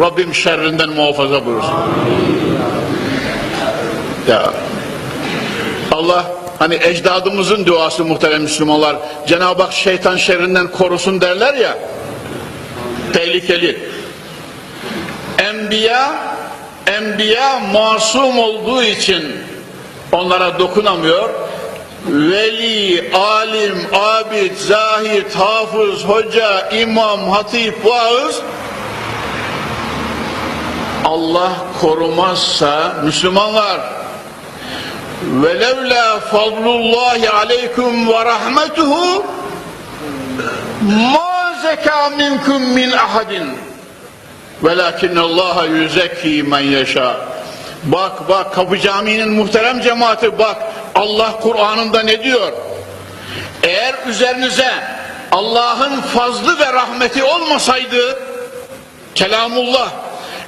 Rabbim şerrinden muhafaza buyursun. Ya Allah hani ecdadımızın duası muhterem Müslümanlar Cenab-ı Hak şeytan şerrinden korusun derler ya tehlikeli. Enbiya enbiya masum olduğu için onlara dokunamıyor. Veli, alim, abid, zahid, hafız, hoca, imam, hatip, vaaz Allah korumazsa Müslümanlar velevla fadlullahi aleykum ve rahmetuhu ma zeka minkum min ahadin. Velakin Allah yüzekki men yeşâ bak bak kapı caminin muhterem cemaati bak Allah Kur'an'ında ne diyor? Eğer üzerinize Allah'ın fazlı ve rahmeti olmasaydı kelamullah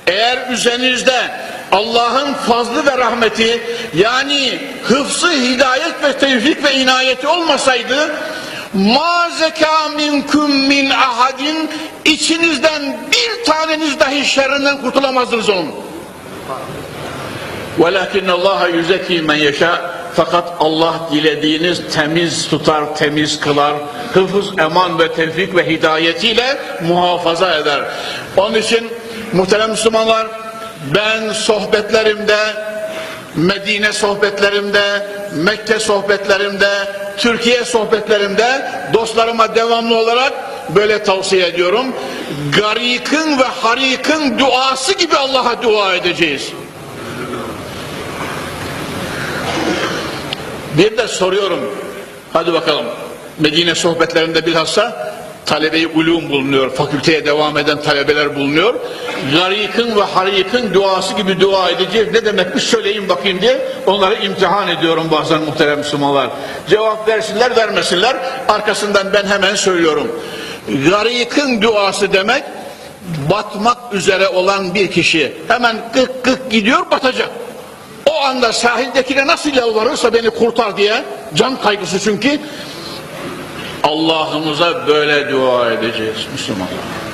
eğer üzerinizde Allah'ın fazlı ve rahmeti yani hıfzı, hidayet ve tevfik ve inayeti olmasaydı ma zeka minkum min ahadin içinizden bir taneniz dahi şerrinden kurtulamazdınız onun. Velakin Allah yüzeki men yaşa fakat Allah dilediğiniz temiz tutar, temiz kılar. Hıfız, eman ve tevfik ve hidayetiyle muhafaza eder. Onun için muhterem Müslümanlar ben sohbetlerimde Medine sohbetlerimde, Mekke sohbetlerimde, Türkiye sohbetlerimde dostlarıma devamlı olarak böyle tavsiye ediyorum. Garikın ve harikın duası gibi Allah'a dua edeceğiz. Bir de soruyorum. Hadi bakalım. Medine sohbetlerinde bilhassa talebe-i ulum bulunuyor. Fakülteye devam eden talebeler bulunuyor. Garikın ve harikın duası gibi dua edeceğiz. Ne demekmiş söyleyin bakayım diye onları imtihan ediyorum bazen muhterem Müslümanlar. Cevap versinler vermesinler. Arkasından ben hemen söylüyorum. Garikın duası demek batmak üzere olan bir kişi hemen kık kık gidiyor batacak. O anda sahildekine nasıl yalvarırsa beni kurtar diye can kaygısı çünkü Allah'ımıza böyle dua edeceğiz Müslümanlar.